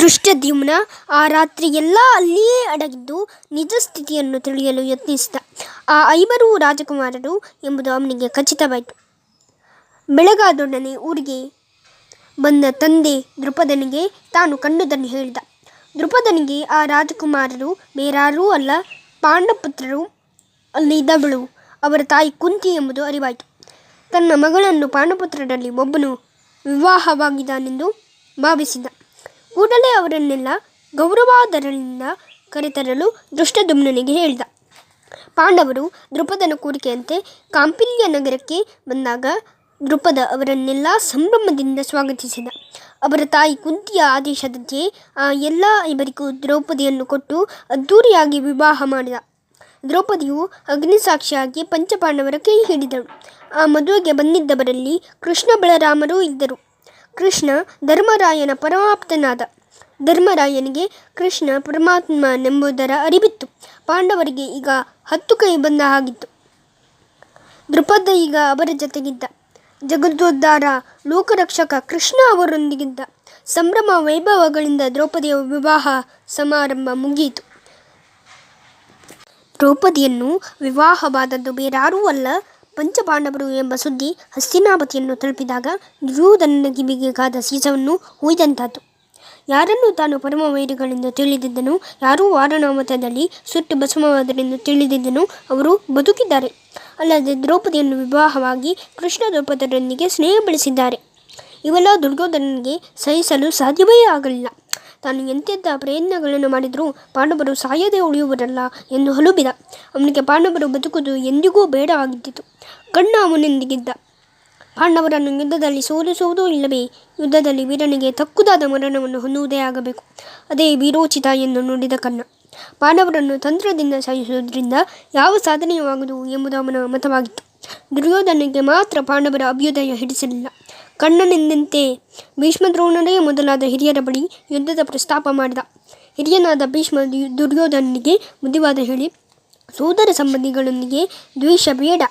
ದೃಷ್ಟದ್ಯುಮ್ನ ಆ ರಾತ್ರಿ ಎಲ್ಲ ಅಲ್ಲಿಯೇ ಅಡಗಿದ್ದು ನಿಜ ಸ್ಥಿತಿಯನ್ನು ತಿಳಿಯಲು ಯತ್ನಿಸಿದ. ಆ ಐವರು ರಾಜಕುಮಾರರು ಎಂಬುದು ಅವನಿಗೆ ಖಚಿತವಾಯಿತು. ಬೆಳಗಾದೊಡನೆ ಊರಿಗೆ ಬಂದ ತಂದೆ ದೃಪದನಿಗೆ ತಾನು ಕಂಡುದನ್ನು ಹೇಳಿದ. ದೃಪದನಿಗೆ ಆ ರಾಜಕುಮಾರರು ಬೇರಾರೂ ಅಲ್ಲ, ಪಾಂಡಪುತ್ರರು ಅಲ್ಲಿ ಇದ್ದವಳು ಅವರ ತಾಯಿ ಕುಂತಿ ಎಂಬುದು ಅರಿವಾಯಿತು. ತನ್ನ ಮಗಳನ್ನು ಪಾಂಡಪುತ್ರರಲ್ಲಿ ಒಬ್ಬನು ವಿವಾಹವಾಗಿದ್ದಾನೆಂದು ಭಾವಿಸಿದ. ಕೂಡಲೇ ಅವರನ್ನೆಲ್ಲ ಗೌರವಾದರಿಂದ ಕರೆತರಲು ದೃಷ್ಟದುಮ್ನನಿಗೆ ಹೇಳಿದ. ಪಾಂಡವರು ದೃಪದನ ಕೋರಿಕೆಯಂತೆ ಕಾಂಪಿಲ್ಯ ನಗರಕ್ಕೆ ಬಂದಾಗ ದೃಪದ ಅವರನ್ನೆಲ್ಲ ಸಂಭ್ರಮದಿಂದ ಸ್ವಾಗತಿಸಿದ. ಅವರ ತಾಯಿ ಕುಂತಿಯ ಆದೇಶದಂತೆ ಆ ಎಲ್ಲ ಇವರಿಗೂ ದ್ರೌಪದಿಯನ್ನು ಕೊಟ್ಟು ಅದ್ಧೂರಿಯಾಗಿ ವಿವಾಹ ಮಾಡಿದ. ದ್ರೌಪದಿಯು ಅಗ್ನಿಸಾಕ್ಷಿಯಾಗಿ ಪಂಚಪಾಂಡವರ ಕೈ ಹಿಡಿದಳು. ಆ ಮದುವೆಗೆ ಬಂದಿದ್ದವರಲ್ಲಿ ಕೃಷ್ಣ ಬಲರಾಮರೂ ಇದ್ದರು. ಕೃಷ್ಣ ಧರ್ಮರಾಯನ ಪರಮಾಪ್ತನಾದ. ಧರ್ಮರಾಯನಿಗೆ ಕೃಷ್ಣ ಪರಮಾತ್ಮನೆಂಬುದರ ಅರಿವಿತ್ತು. ಪಾಂಡವರಿಗೆ ಈಗ ಹತ್ತು ಕೈ ಬಂದ ಹಾಗಿತ್ತು. ದೃಪದ ಈಗ ಅವರ ಜೊತೆಗಿದ್ದ ಜಗದೋದ್ಧಾರ ಲೋಕರಕ್ಷಕ ಕೃಷ್ಣ ಅವರೊಂದಿಗಿದ್ದ. ಸಂಭ್ರಮ ವೈಭವಗಳಿಂದ ದ್ರೌಪದಿಯ ವಿವಾಹ ಸಮಾರಂಭ ಮುಗಿಯಿತು. ದ್ರೌಪದಿಯನ್ನು ವಿವಾಹವಾದದ್ದು ಬೇರಾರೂ ಅಲ್ಲ ಪಂಚಪಾಂಡವರು ಎಂಬ ಸುದ್ದಿ ಹಸ್ತಿನಾಪತಿಯನ್ನು ತಲುಪಿದಾಗ ದುರ್ಯೋಧನನ ಕಿವಿಗೆ ಗಾದ ಸೀಸವನ್ನು ಹೊಯ್ದಂತಾಯಿತು. ಯಾರನ್ನು ತಾನು ಪರಮವೈರಿಗಳೆಂದು ತಿಳಿದಿದ್ದನು, ಯಾರೂ ವಾರಣಾವತದಲ್ಲಿ ಸುಟ್ಟು ಭಸ್ಮವಾದರೆಂದು ತಿಳಿದಿದ್ದನು, ಅವರು ಬದುಕಿದ್ದಾರೆ. ಅಲ್ಲದೆ ದ್ರೌಪದಿಯನ್ನು ವಿವಾಹವಾಗಿ ಕೃಷ್ಣ ದ್ರೌಪದರೊಂದಿಗೆ ಸ್ನೇಹ ಬೆಳೆಸಿದ್ದಾರೆ. ಇವೆಲ್ಲ ದುರ್ಯೋಧನನಿಗೆ ಸಹಿಸಲು ಸಾಧ್ಯವೇ ಆಗಲಿಲ್ಲ. ತಾನು ಎಂತೆಂಥ ಪ್ರಯತ್ನಗಳನ್ನು ಮಾಡಿದರೂ ಪಾಂಡವರು ಸಾಯದೆ ಉಳಿಯುವುದಲ್ಲ ಎಂದು ಹಲುಬಿದ. ಅವನಿಗೆ ಪಾಂಡವರು ಬದುಕುವುದು ಎಂದಿಗೂ ಬೇಡವಾಗಿದ್ದಿತು. ಕಣ್ಣು ಅವನೊಂದಿಗಿದ್ದ. ಪಾಂಡವರನ್ನು ಯುದ್ಧದಲ್ಲಿ ಸೋಲಿಸುವುದೂ ಇಲ್ಲವೇ ಯುದ್ಧದಲ್ಲಿ ವೀರನಿಗೆ ತಕ್ಕುದಾದ ಮರಣವನ್ನು ಹೊಂದುವುದೇ ಆಗಬೇಕು. ಅದೇ ವೀರೋಚಿತ ಎಂದು ನುಡಿದ ಕಣ್ಣ ಪಾಂಡವರನ್ನು ತಂತ್ರದಿಂದ ಸಾಯಿಸುವುದರಿಂದ ಯಾವ ಸಾಧನೆಯೂ ಎಂಬುದು ಅವನ ಮತವಾಗಿತ್ತು. ದುರ್ಯೋಧನೆಗೆ ಮಾತ್ರ ಪಾಂಡವರ ಅಭ್ಯುದಯ ಹಿಡಿಸಲಿಲ್ಲ. ಕರ್ಣನೆಂದಂತೆ ಭೀಷ್ಮದ್ರೋಣರೇ ಮೊದಲಾದ ಹಿರಿಯರ ಬಳಿ ಯುದ್ಧದ ಪ್ರಸ್ತಾಪ ಮಾಡಿದ. ಹಿರಿಯನಾದ ಭೀಷ್ಮ ದುರ್ಯೋಧನಿಗೆ ಬುದ್ಧಿವಾದ ಹೇಳಿ, ಸೋದರ ಸಂಬಂಧಿಗಳೊಂದಿಗೆ ದ್ವೇಷ ಬೇಡ.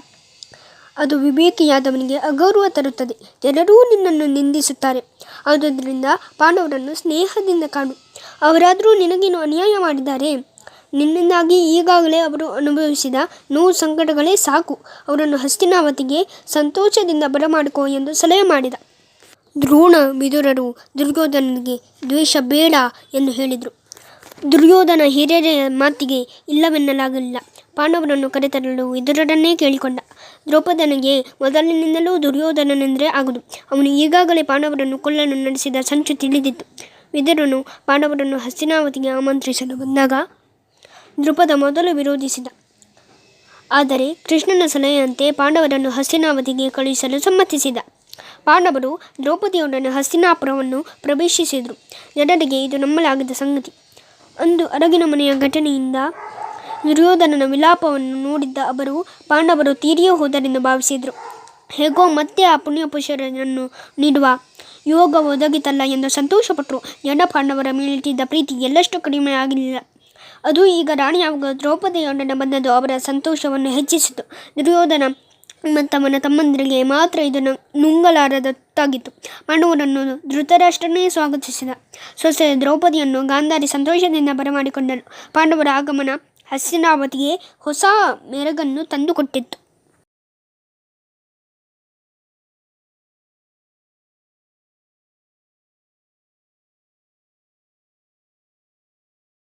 ಅದು ವಿವೇಕಿಯಾದವನಿಗೆ ಅಗೌರವ ತರುತ್ತದೆ. ಜನರೂ ನಿನ್ನನ್ನು ನಿಂದಿಸುತ್ತಾರೆ. ಆದುದರಿಂದ ಪಾಂಡವರನ್ನು ಸ್ನೇಹದಿಂದ ಕಾಣು. ಅವರಾದರೂ ನಿನಗೇನು ಅನ್ಯಾಯ ಮಾಡಿದ್ದಾರೆ. ನಿನ್ನಿಂದಾಗಿ ಈಗಾಗಲೇ ಅವರು ಅನುಭವಿಸಿದ ನೋವು ಸಂಕಟಗಳೇ ಸಾಕು. ಅವರನ್ನು ಹಸ್ತಿನಾವತಿಗೆ ಸಂತೋಷದಿಂದ ಬರಮಾಡಿಕೋ ಎಂದು ಸಲಹೆ ಮಾಡಿದ. ದ್ರೋಣ ವಿದುರರು ದುರ್ಯೋಧನನಿಗೆ ದ್ವೇಷ ಬೇಡ ಎಂದು ಹೇಳಿದರು. ದುರ್ಯೋಧನ ಹಿರಿಯರ ಮಾತಿಗೆ ಇಲ್ಲವೆನ್ನಲಾಗಲಿಲ್ಲ. ಪಾಂಡವರನ್ನು ಕರೆತರಲು ವಿದುರರನ್ನೇ ಕೇಳಿಕೊಂಡ. ದ್ರೌಪದನಿಗೆ ಮೊದಲಿನಿಂದಲೂ ದುರ್ಯೋಧನನೆಂದರೆ ಆಗದು. ಅವನು ಈಗಾಗಲೇ ಪಾಂಡವರನ್ನು ಕೊಲ್ಲಲು ನಡೆಸಿದ ಸಂಚು ತಿಳಿದಿತ್ತು. ವಿದುರನು ಪಾಂಡವರನ್ನು ಹಸ್ತಿನಾವತಿಗೆ ಆಮಂತ್ರಿಸಲು ಬಂದಾಗ ದೃಪದ ಮೊದಲು ವಿರೋಧಿಸಿದ. ಆದರೆ ಕೃಷ್ಣನ ಸಲಹೆಯಂತೆ ಪಾಂಡವರನ್ನು ಹಸ್ತಿನಾವತಿಗೆ ಕಳುಹಿಸಲು ಸಮ್ಮತಿಸಿದ. ಪಾಂಡವರು ದ್ರೌಪದಿಯೊಡನೆ ಹಸ್ತಿನಾಪುರವನ್ನು ಪ್ರವೇಶಿಸಿದರು. ಜನರಿಗೆ ಇದು ನಂಬಲಾಗದ ಸಂಗತಿ. ಅಂದು ಅರಗಿನ ಮನೆಯ ಘಟನೆಯಿಂದ ದುರ್ಯೋಧನನ ವಿಲಾಪವನ್ನು ನೋಡಿದ್ದ ಅವರು, ಪಾಂಡವರು ತೀರಿಯೇ ಹೋದರೆಂದು ಭಾವಿಸಿದರು. ಹೇಗೋ ಮತ್ತೆ ಆ ಪುಣ್ಯಪುರುಷರನ್ನು ನೀಡುವ ಯೋಗ ಒದಗಿತಲ್ಲ ಎಂದು ಸಂತೋಷಪಟ್ಟರು. ಜನ ಪಾಂಡವರ ಮೇಲಿಟ್ಟಿದ್ದ ಪ್ರೀತಿ ಎಲ್ಲಷ್ಟು ಕಡಿಮೆ ಆಗಲಿಲ್ಲ. ಅದು ಈಗ ರಾಣಿಯಾಗುವ ದ್ರೌಪದಿಯೊಡನೆ ಬಂದದ್ದು ಅವರ ಸಂತೋಷವನ್ನು ಹೆಚ್ಚಿಸಿತು. ದುರ್ಯೋಧನ ತಮ್ಮನ ತಮ್ಮಂದಿರಿಗೆ ಮಾತ್ರ ಇದು ನುಂಗಲಾರದತ್ತಾಗಿತ್ತು ಪಾಂಡವರನ್ನು ಧೃತರಾಷ್ಟ್ರನೇ ಸ್ವಾಗತಿಸಿದ. ಸೊಸೆ ದ್ರೌಪದಿಯನ್ನು ಗಾಂಧಾರಿ ಸಂತೋಷದಿಂದ ಬರಮಾಡಿಕೊಂಡರು ಪಾಂಡವರ ಆಗಮನ ಹಸ್ತಿನಾವತಿಗೆ ಹೊಸ ಮೆರಗನ್ನು ತಂದುಕೊಟ್ಟಿತು.